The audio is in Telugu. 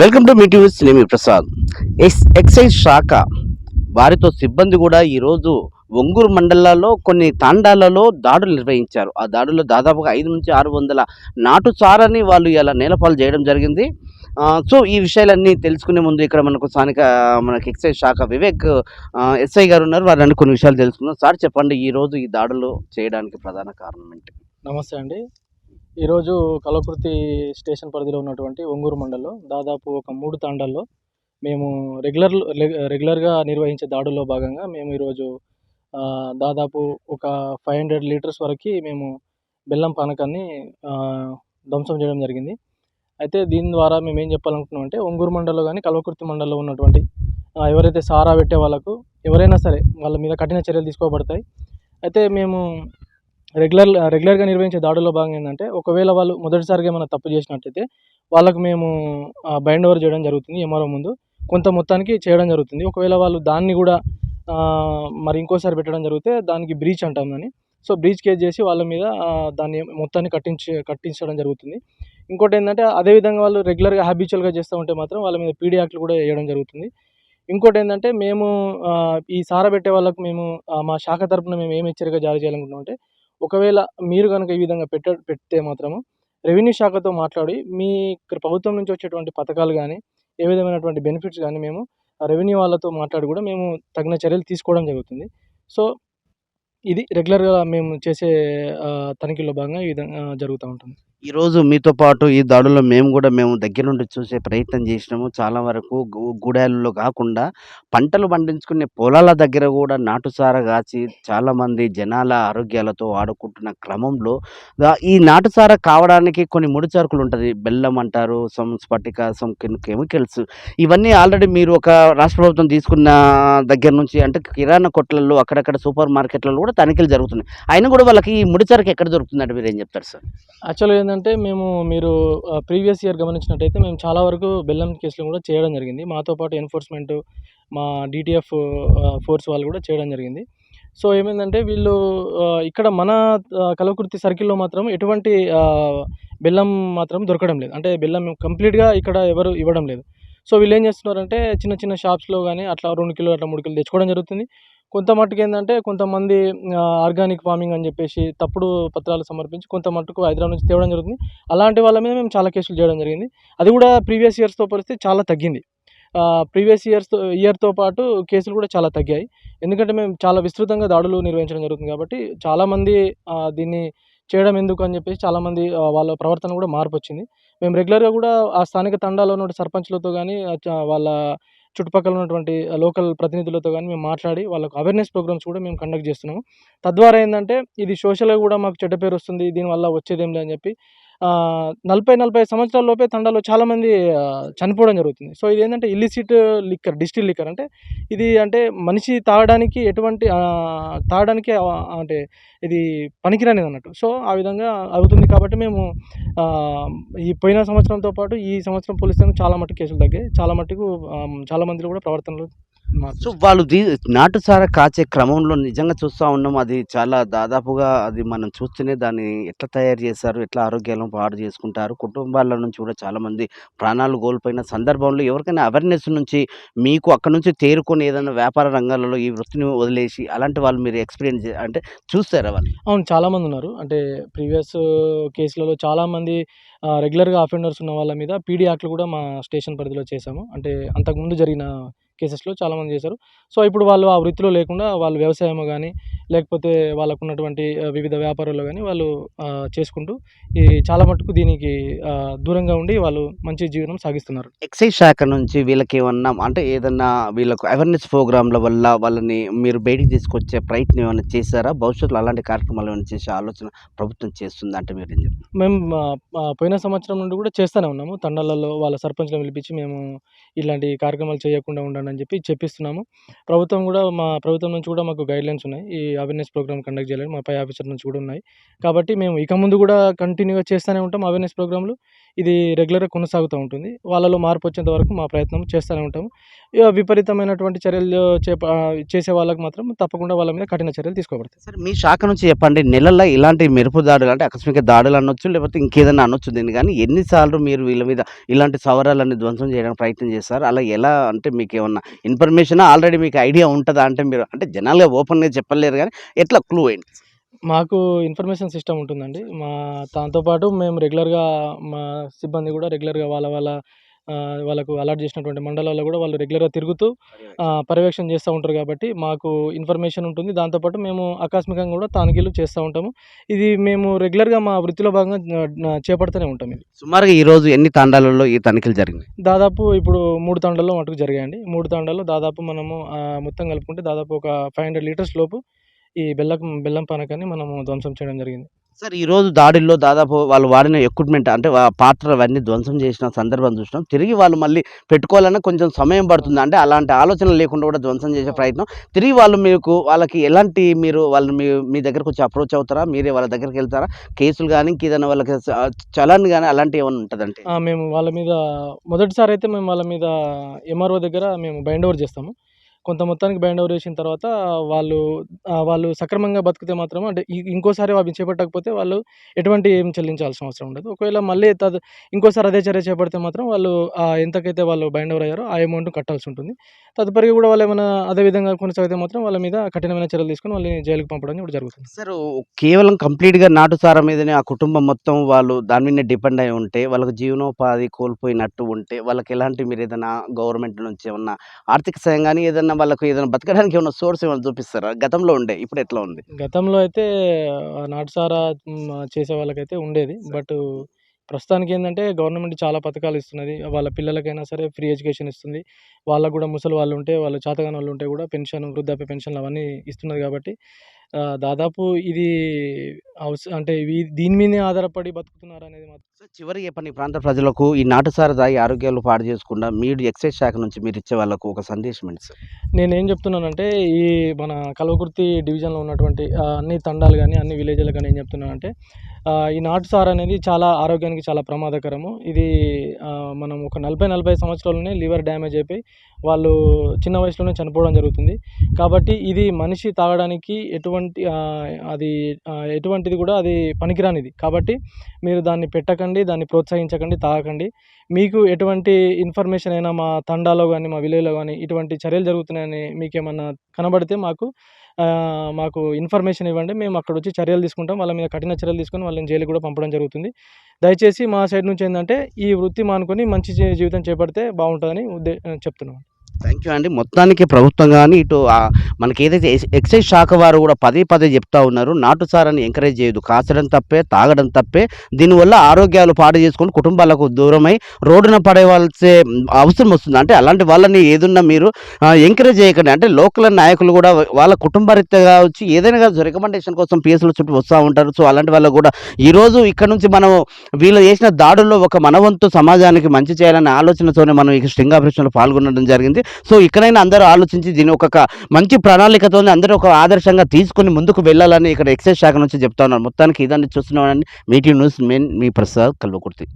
వెల్కమ్ టు మీటివ్ నేమి ప్రసాద్. ఎక్స్ ఎక్సైజ్ శాఖ వారితో సిబ్బంది కూడా ఈరోజు ఒంగూరు మండలాల్లో కొన్ని తాండాలలో దాడులు నిర్వహించారు. ఆ దాడుల్లో దాదాపుగా ఐదు నుంచి ఆరు వందల నాటు సారని వాళ్ళు ఇలా నేలపాలు చేయడం జరిగింది. సో ఈ విషయాలన్నీ తెలుసుకునే ముందు ఇక్కడ మనకు స్థానిక మనకి ఎక్సైజ్ శాఖ వివేక్ ఎస్ఐ గారు ఉన్నారు. వారిని కొన్ని విషయాలు తెలుసుకుందాం. సార్ చెప్పండి ఈ రోజు ఈ దాడులు చేయడానికి ప్రధాన కారణం ఏంటి? నమస్తే అండి. ఈరోజు కలవకుర్తి స్టేషన్ పరిధిలో ఉన్నటువంటి ఒంగూరు మండల్లో దాదాపు ఒక మూడు తాండాల్లో మేము రెగ్యులర్ రెగ్యులర్గా నిర్వహించే దాడుల్లో భాగంగా మేము ఈరోజు దాదాపు ఒక ఫైవ్ హండ్రెడ్ లీటర్స్ వరకు మేము బెల్లం పానకాన్ని ధ్వంసం చేయడం జరిగింది. అయితే దీని ద్వారా మేము ఏం చెప్పాలనుకుంటున్నాం అంటే ఒంగూరు మండల్లో కానీ కల్వకుర్తి మండల్లో ఉన్నటువంటి ఎవరైతే సారా పెట్టే వాళ్ళకు ఎవరైనా సరే వాళ్ళ మీద కఠిన చర్యలు తీసుకోబడతాయి. అయితే మేము రెగ్యులర్ రెగ్యులర్గా నిర్వహించే దాడుల్లో భాగం ఏంటంటే ఒకవేళ వాళ్ళు మొదటిసారిగా ఏమైనా తప్పు చేసినట్టయితే వాళ్ళకు మేము బైండ్ ఓవర్ చేయడం జరుగుతుంది ఎంఆర్ఓ ముందు. కొంత మొత్తానికి చేయడం జరుగుతుంది. ఒకవేళ వాళ్ళు దాన్ని కూడా మరి ఇంకోసారి పెట్టడం జరిగితే దానికి బ్రీచ్ అంటాం దాన్ని. సో బ్రీచ్ కేస్ చేసి వాళ్ళ మీద దాన్ని మొత్తాన్ని కట్టించి కట్టించడం జరుగుతుంది. ఇంకోటి ఏంటంటే అదేవిధంగా వాళ్ళు రెగ్యులర్గా హ్యాబిచువల్గా చేస్తూ ఉంటే మాత్రం వాళ్ళ మీద పీడీ యాక్ట్లు కూడా వేయడం జరుగుతుంది. ఇంకోటి ఏంటంటే మేము ఈ సార పెట్టే వాళ్ళకు మేము మా శాఖ తరపున మేము ఏం హెచ్చరిక జారీ చేయాలనుకుంటున్నాం అంటే ఒకవేళ మీరు కనుక ఈ విధంగా పెట్ట పెడితే మాత్రము రెవెన్యూ శాఖతో మాట్లాడి మీ ఇక్కడ ప్రభుత్వం నుంచి వచ్చేటువంటి పథకాలు కానీ ఏ విధమైనటువంటి బెనిఫిట్స్ కానీ మేము రెవెన్యూ వాళ్ళతో మాట్లాడి కూడా మేము తగిన చర్యలు తీసుకోవడం జరుగుతుంది. సో ఇది రెగ్యులర్గా మేము చేసే తనిఖీలో తనిఖీల్లో భాగంగా ఈ విధంగా జరుగుతూ ఉంటుంది. ఈరోజు మీతో పాటు ఈ దాడుల్లో మేము కూడా మేము దగ్గర నుండి చూసే ప్రయత్నం చేసినాము. చాలా వరకు గుడాలలో గూడాలలో కాకుండా పంటలు పండించుకునే పొలాల దగ్గర కూడా నాటుసార కాచి చాలామంది జనాల ఆరోగ్యాలతో ఆడుకుంటున్న క్రమంలో ఈ నాటుసార కావడానికి కొన్ని ముడిచరుకులు ఉంటుంది. బెల్లం అంటారు సమ్ స్ఫటిక సమ్ కెమికల్స్. ఇవన్నీ ఆల్రెడీ మీరు ఒక రాష్ట్ర ప్రభుత్వం తీసుకున్న దగ్గర నుంచి అంటే కిరాణా కొట్లలో అక్కడక్కడ సూపర్ మార్కెట్లలో కూడా తనిఖీలు జరుగుతున్నాయి. అయినా కూడా వాళ్ళకి ఈ ముడి ఎక్కడ దొరుకుతుందంటే మీరు ఏం చెప్తారు సార్? యాక్చువల్గా ఏంటంటే మేము మీరు ప్రీవియస్ ఇయర్ గమనించినట్టయితే మేము చాలా వరకు బెల్లం కేసులు కూడా చేయడం జరిగింది. మాతో పాటు ఎన్ఫోర్స్మెంట్ మా డిటిఎఫ్ ఫోర్స్ వాళ్ళు కూడా చేయడం జరిగింది. సో ఏమైందంటే వీళ్ళు ఇక్కడ మన ఆ, కలవకుర్తి సర్కిల్లో మాత్రం ఎటువంటి బెల్లం మాత్రం దొరకడం లేదు. అంటే బెల్లం కంప్లీట్గా ఇక్కడ ఎవరు ఇవ్వడం లేదు. సో వీళ్ళు ఏం చేస్తున్నారంటే చిన్న చిన్న షాప్స్లో కానీ అట్లా రెండు కిలో అట్లా మూడు కిలో తెచ్చుకోవడం జరుగుతుంది. కొంత మట్టుకు ఏంటంటే కొంతమంది ఆర్గానిక్ ఫార్మింగ్ అని చెప్పేసి తప్పుడు పత్రాలు సమర్పించి కొంత మట్టుకు హైదరాబాద్ నుంచి తేవడం జరుగుతుంది. అలాంటి వాళ్ళ మీద మేము చాలా కేసులు చేయడం జరిగింది. అది కూడా ప్రీవియస్ ఇయర్స్తో పోలిస్తే చాలా తగ్గింది. ప్రీవియస్ ఇయర్స్తో ఇయర్తో పాటు కేసులు కూడా చాలా తగ్గాయి. ఎందుకంటే మేము చాలా విస్తృతంగా దాడులు నిర్వహించడం జరుగుతుంది కాబట్టి చాలామంది దీన్ని చేయడం ఎందుకు అని చెప్పేసి చాలామంది వాళ్ళ ప్రవర్తన కూడా మార్పు వచ్చింది. మేము రెగ్యులర్గా కూడా ఆ స్థానిక తండాలో ఉన్న సర్పంచ్లతో కానీ వాళ్ళ చుట్టుపక్కల ఉన్నటువంటి లోకల్ ప్రతినిధులతో కానీ మేము మాట్లాడి వాళ్ళకు అవేర్నెస్ ప్రోగ్రామ్స్ కూడా మేము కండక్ట్ చేస్తున్నాము. తద్వారా ఏంటంటే ఇది సోషల్గా కూడా మాకు చెడ్డ పేరు వస్తుంది దీనివల్ల వచ్చేదేం లేదు చెప్పి నలభై నలభై సంవత్సరాల లోపే తండాలో చాలామంది చనిపోవడం జరుగుతుంది. సో ఇది ఏంటంటే ఇల్లిసిట్ లిక్కర్ డిస్టిల్ లిక్కర్ అంటే ఇది అంటే మనిషి తాగడానికి ఎటువంటి తాగడానికి అంటే ఇది పనికిరానిది అన్నట్టు సో ఆ విధంగా అవుతుంది కాబట్టి మేము ఈ పోయిన సంవత్సరంతో పాటు ఈ సంవత్సరం పోలిస్తే చాలా మట్టుకు కేసులు తగ్గాయి. చాలా మట్టుకు చాలా మందిలో కూడా ప్రవర్తనలు సో వాళ్ళు దీ నాటుసార కాచే క్రమంలో నిజంగా చూస్తూ ఉన్నాం. అది చాలా దాదాపుగా అది మనం చూస్తేనే దాన్ని ఎట్లా తయారు చేస్తారు ఎట్లా ఆరోగ్యాలను పాడు చేసుకుంటారు. కుటుంబాల నుంచి కూడా చాలామంది ప్రాణాలు కోల్పోయిన సందర్భంలో ఎవరికైనా అవేర్నెస్ నుంచి మీకు అక్కడ నుంచి తేరుకొని ఏదైనా వ్యాపార రంగాలలో ఈ వృత్తిని వదిలేసి అలాంటి వాళ్ళు మీరు ఎక్స్పీరియన్స్ అంటే చూస్తారా వాళ్ళు? అవును చాలామంది ఉన్నారు. అంటే ప్రీవియస్ కేసులలో చాలామంది రెగ్యులర్గా అఫెండర్స్ ఉన్న వాళ్ళ మీద పీడీ యాక్ట్లు కూడా మా స్టేషన్ పరిధిలో చేశాము. అంటే అంతకుముందు జరిగిన కేసెస్లో చాలామంది చేశారు. సో ఇప్పుడు వాళ్ళు ఆ వృత్తిలో లేకుండా వాళ్ళు వ్యవసాయం కానీ లేకపోతే వాళ్ళకు ఉన్నటువంటి వివిధ వ్యాపారాల్లో కానీ వాళ్ళు చేసుకుంటూ ఈ చాలా మటుకు దీనికి దూరంగా ఉండి వాళ్ళు మంచి జీవనం సాగిస్తున్నారు. ఎక్సైజ్ శాఖ నుంచి వీళ్ళకి ఏమన్నా అంటే ఏదన్నా వీళ్ళకు అవేర్నెస్ ప్రోగ్రాంల వల్ల వాళ్ళని మీరు బయటికి తీసుకొచ్చే ప్రయత్నం ఏమైనా చేశారా? భవిష్యత్తులో అలాంటి కార్యక్రమాలు ఏమైనా చేసే ఆలోచన ప్రభుత్వం చేస్తుంది అంటే మీరు ఏం? మేము పోయిన సంవత్సరం నుండి కూడా చేస్తూనే ఉన్నాము. తండాలలో వాళ్ళ సర్పంచ్లను పిలిపించి మేము ఇలాంటి కార్యక్రమాలు చేయకుండా ఉండండి అని చెప్పి చెప్పిస్తున్నాము. ప్రభుత్వం కూడా మా ప్రభుత్వం నుంచి కూడా మాకు గైడ్లైన్స్ ఉన్నాయి. ఈ అవేర్నెస్ ప్రోగ్రామ్ కండక్ట్ చేయలేదు. మా పై ఆఫీసర్ నుంచి కూడా ఉన్నాయి. కాబట్టి మేము ఇక ముందు కూడా కంటిన్యూగా చేస్తూనే ఉంటాం అవేర్నెస్ ప్రోగ్రాంలు ఇది రెగ్యులర్గా కొనసాగుతూ ఉంటుంది. వాళ్ళలో మార్పు వచ్చేంత వరకు మా ప్రయత్నం చేస్తూనే ఉంటాము ఇక విపరీతమైనటువంటి చర్యలు చేసే వాళ్ళకి మాత్రం తప్పకుండా వాళ్ళ మీద కఠిన చర్యలు తీసుకోబడతాయి. సార్ మీ శాఖ నుంచి చెప్పండి. నెలల్లో ఇలాంటి మెరుపు దాడులు అంటే ఆకస్మిక దాడులు అనొచ్చు లేకపోతే ఇంకేదైనా అనొచ్చు దీన్ని కానీ ఎన్నిసార్లు మీరు వీళ్ళ మీద ఇలాంటి సవరాలన్నీ ధ్వంసం చేయడానికి ప్రయత్నం చేస్తారు? అలా ఎలా అంటే మీకు ఏమన్నా ఇన్ఫర్మేషన్? ఆల్రెడీ మీకు ఐడియా ఉంటుందా? అంటే మీరు అంటే జనాలుగా ఓపెన్గా చెప్పలేరు కానీ ఎట్లా క్లూ ఏంటి మాకు ఇన్ఫర్మేషన్ సిస్టమ్ ఉంటుందండి. మా దాంతోపాటు మేము రెగ్యులర్గా మా సిబ్బంది కూడా రెగ్యులర్గా వాళ్ళ వాళ్ళ వాళ్ళకు అలాట్ చేసినటువంటి మండలాల్లో కూడా వాళ్ళు రెగ్యులర్గా తిరుగుతూ పర్యవేక్షణ చేస్తూ ఉంటారు కాబట్టి మాకు ఇన్ఫర్మేషన్ ఉంటుంది. దాంతోపాటు మేము ఆకస్మికంగా కూడా తనిఖీలు చేస్తూ ఉంటాము. ఇది మేము రెగ్యులర్గా మా వృత్తిలో భాగంగా చేపడుతూనే ఉంటాం ఇది. సుమారుగా ఈ రోజు ఎన్ని తాండాలలో ఈ తనిఖీలు జరిగినాయి? దాదాపు ఇప్పుడు మూడు తాండాల్లో మటుకు జరిగాయండి. మూడు తాండాల్లో దాదాపు మనము మొత్తం కలుపుకుంటే దాదాపు ఒక ఫైవ్ హండ్రెడ్ లీటర్స్ లోపు ఈ బెల్లం బెల్లం పానకాన్ని మనము ధ్వంసం చేయడం జరిగింది. సార్ ఈ రోజు దాడుల్లో దాదాపు వాళ్ళు వాడిన ఎక్విప్మెంట్ అంటే పాత్రలు అవన్నీ ధ్వంసం చేసిన సందర్భం చూసినాం. తిరిగి వాళ్ళు మళ్ళీ పెట్టుకోవాలన్నా కొంచెం సమయం పడుతుంది అంటే అలాంటి ఆలోచన లేకుండా కూడా ధ్వంసం చేసే ప్రయత్నం. తిరిగి వాళ్ళు మీకు వాళ్ళకి ఎలాంటి మీరు వాళ్ళు మీ మీ దగ్గరకు వచ్చి అప్రోచ్ అవుతారా? మీరే వాళ్ళ దగ్గరికి వెళ్తారా? కేసులు కానీ ఇంకేదైనా వాళ్ళకి చలాన్ కానీ అలాంటివి ఏమైనా ఉంటుందంటే? మేము వాళ్ళ మీద మొదటిసారి అయితే మేము వాళ్ళ మీద ఎంఆర్ఓ దగ్గర మేము బైండ్ ఓవర్ చేస్తాము. కొంత మొత్తానికి బైండ్ ఓవర్ చేసిన తర్వాత వాళ్ళు వాళ్ళు సక్రమంగా బతికితే మాత్రం అంటే ఇంకోసారి అవి చేపట్టకపోతే వాళ్ళు ఎటువంటి ఏం చెల్లించాల్సిన అవసరం ఉండదు. ఒకవేళ మళ్ళీ తదు ఇంకోసారి అదే చర్య చేపడితే మాత్రం వాళ్ళు ఎంతకైతే వాళ్ళు బ్యాండ్ ఓవర్ అయ్యారో ఆ అమౌంట్ కట్టాల్సి ఉంటుంది. తదుపరి కూడా వాళ్ళు ఏమైనా అదే విధంగా కొనసాగితే మాత్రం వాళ్ళ మీద కఠినమైన చర్యలు తీసుకొని వాళ్ళని జైలుకి పంపడం కూడా జరుగుతుంది. సార్ కేవలం కంప్లీట్గా నాటుసారా మీదనే ఆ కుటుంబం మొత్తం వాళ్ళు దాని మీదనే డిపెండ్ అయి ఉంటే వాళ్ళకి జీవనోపాధి కోల్పోయినట్టు ఉంటే వాళ్ళకి ఎలాంటి మీరు ఏదైనా గవర్నమెంట్ నుంచి ఏమన్నా ఆర్థిక సాయం కానీ ఏదైనా వాళ్ళకు ఏదైనా బతకడానికి ఏమైనా సోర్స్ ఏమైనా చూపిస్తారా? గతంలో ఉండే ఇప్పుడు ఎట్లా ఉంది? గతంలో అయితే నాటుసారా చేసే వాళ్ళకైతే ఉండేది. బట్ ప్రస్తుతానికి ఏంటంటే గవర్నమెంట్ చాలా పథకాలు ఇస్తున్నది. వాళ్ళ పిల్లలకైనా సరే ఫ్రీ ఎడ్యుకేషన్ ఇస్తుంది. వాళ్ళకు కూడా ముసలి వాళ్ళు ఉంటే వాళ్ళు చాతగాని వాళ్ళు ఉంటే కూడా పెన్షన్ వృద్ధాప్య పెన్షన్లు అవన్నీ ఇస్తున్నది కాబట్టి దాదాపు ఇది అవసరం అంటే దీని మీదే ఆధారపడి బతుకుతున్నారు అనేది మాత్రం చివరి పని ప్రాంత ప్రజలకు ఈ నాటుసారా తాగి ఆరోగ్యాలు పాడు చేసుకుండా మీరు ఎక్సైజ్ శాఖ నుంచి మీరు ఇచ్చే వాళ్ళకు ఒక సందేశం ఏంటి సార్? నేను ఏం చెప్తున్నానంటే ఈ మన కల్వకుర్తి డివిజన్లో ఉన్నటువంటి అన్ని తండాలు కానీ అన్ని విలేజ్లు కానీ ఏం చెప్తున్నానంటే ఈ నాటు సార్ అనేది చాలా ఆరోగ్యానికి చాలా ప్రమాదకరము. ఇది మనం ఒక నలభై నలభై సంవత్సరాలనే లివర్ డ్యామేజ్ అయిపోయి వాళ్ళు చిన్న వయసులోనే చనిపోవడం జరుగుతుంది. కాబట్టి ఇది మనిషి తాగడానికి ఎటువంటి అది ఎటువంటిది కూడా అది పనికిరానిది. కాబట్టి మీరు దాన్ని పెట్టకండి దాన్ని ప్రోత్సహించకండి తాగకండి. మీకు ఎటువంటి ఇన్ఫర్మేషన్ అయినా మా తండాలో కానీ మా విలేజ్లో కానీ ఇటువంటి చర్యలు జరుగుతున్నాయని మీకు ఏమన్నా కనబడితే మాకు మాకు ఇన్ఫర్మేషన్ ఇవ్వండి. మేము అక్కడ వచ్చి చర్యలు తీసుకుంటాం. వాళ్ళ మీద కఠిన చర్యలు తీసుకొని వాళ్ళని జైలు కూడా పంపడం జరుగుతుంది. దయచేసి మా సైడ్ నుంచి ఏంటంటే ఈ వృత్తి మానుకొని మంచి జీవితం చేపడితే బాగుంటుందని ఉద్దే చెప్తున్నాం. థ్యాంక్ యూ అండి మొత్తానికి ప్రభుత్వం కానీ ఇటు మనకి ఏదైతే ఎక్స్- ఎక్సైజ్ శాఖ వారు కూడా పదే పదే చెప్తా ఉన్నారు. నాటు సారాన్ని ఎంకరేజ్ చేయదు కాచడం తప్పే తాగడం తప్పే. దీనివల్ల ఆరోగ్యాలు పాడు చేసుకొని కుటుంబాలకు దూరమై రోడ్డున పడేవాల్సే అవసరం వస్తుంది. అంటే అలాంటి వాళ్ళని ఏదున్నా మీరు ఎంకరేజ్ చేయకండి. అంటే లోకల్ నాయకులు కూడా వాళ్ళ కుటుంబరీత్యా వచ్చి ఏదైనా రికమెండేషన్ కోసం పిఎస్ల చుట్టూ వస్తూ ఉంటారు. సో అలాంటి వాళ్ళు కూడా ఈరోజు ఇక్కడ నుంచి మనం వీళ్ళు చేసిన దాడుల్లో ఒక మనవంతు సమాజానికి మంచి చేయాలనే ఆలోచనతోనే మనం ఈ స్ట్రింగ్ ఆపరేషన్లో పాల్గొనడం జరిగింది. సో ఇక్కడైనా అందరూ ఆలోచించి దీని ఒక మంచి ప్రణాళికతో అందరూ ఒక ఆదర్శంగా తీసుకుని ముందుకు వెళ్ళాలని ఇక్కడ ఎక్సైజ్ శాఖ నుంచి చెప్తా ఉన్నారు. మొత్తానికి ఇదాన్ని చూస్తున్నామని మీటింగ్ న్యూస్ మెయిన్ మీ ప్రసాద్ కల్వకుర్తి.